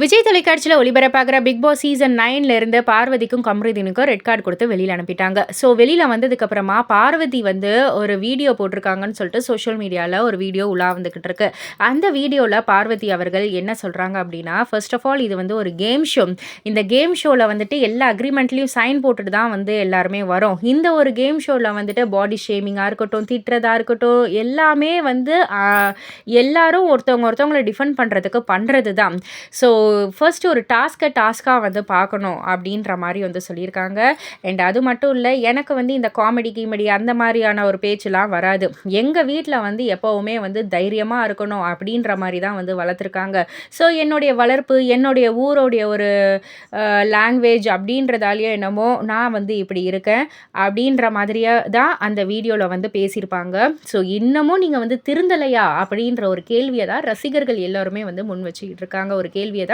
விஜய் தொலைக்காட்சியில் ஒளிபரப்பாகிற Big Boss season நைன்ல இருந்து பார்வதிக்கும் கமருதீனுக்கும் ரெட் கார்டு கொடுத்து வெளியில் அனுப்பிட்டாங்க. ஸோ வெளியில் வந்ததுக்கப்புறமா பார்வதி வந்து ஒரு வீடியோ போட்டிருக்காங்கன்னு சொல்லிட்டு சோஷியல் மீடியாவில் ஒரு வீடியோ உலா வந்துக்கிட்டு இருக்கு. அந்த வீடியோவில் பார்வதி அவர்கள் என்ன சொல்கிறாங்க அப்படின்னா ஃபர்ஸ்ட் ஆஃப் ஆல் இது வந்து ஒரு கேம் ஷோ இந்த கேம் ஷோவில் வந்துட்டு எல்லா அக்ரிமெண்ட்லேயும் சைன் போட்டுட்டு தான் வந்து எல்லாருமே வரும். இந்த ஒரு கேம் ஷோவில் வந்துட்டு பாடி ஷேமிங்காக இருக்கட்டும் திட்டுறதா இருக்கட்டும் எல்லாமே வந்து எல்லாரும் ஒருத்தவங்க ஒருத்தவங்களை டிஃபெண்ட் பண்ணுறதுக்கு பண்ணுறது தான் ஸோ ஃபர்ஸ்ட் ஒரு டாஸ்க்கை டாஸ்க்காக வந்து பார்க்கணும் அப்படின்ற மாதிரி வந்து சொல்லியிருக்காங்க. அண்ட் அது மட்டும் இல்லை எனக்கு வந்து இந்த காமெடி கீமெடி அந்த மாதிரியான ஒரு பேச்செலாம் வராது. எங்கள் வீட்டில் வந்து எப்போவுமே வந்து தைரியமாக இருக்கணும் அப்படின்ற மாதிரி தான் வந்து வளர்த்துருக்காங்க. ஸோ என்னுடைய வளர்ப்பு என்னுடைய ஊரோடைய ஒரு லாங்குவேஜ் அப்படின்றதாலேயோ என்னமோ நான் வந்து இப்படி இருக்கேன் அப்படின்ற மாதிரியே தான் அந்த வீடியோவில் வந்து பேசியிருப்பாங்க. ஸோ இன்னமும் நீங்கள் வந்து திருந்தலையா அப்படின்ற ஒரு கேள்வியை தான் ரசிகர்கள் எல்லாருமே வந்து முன் வச்சுக்கிட்டு இருக்காங்க. ஒரு கேள்வியை தான்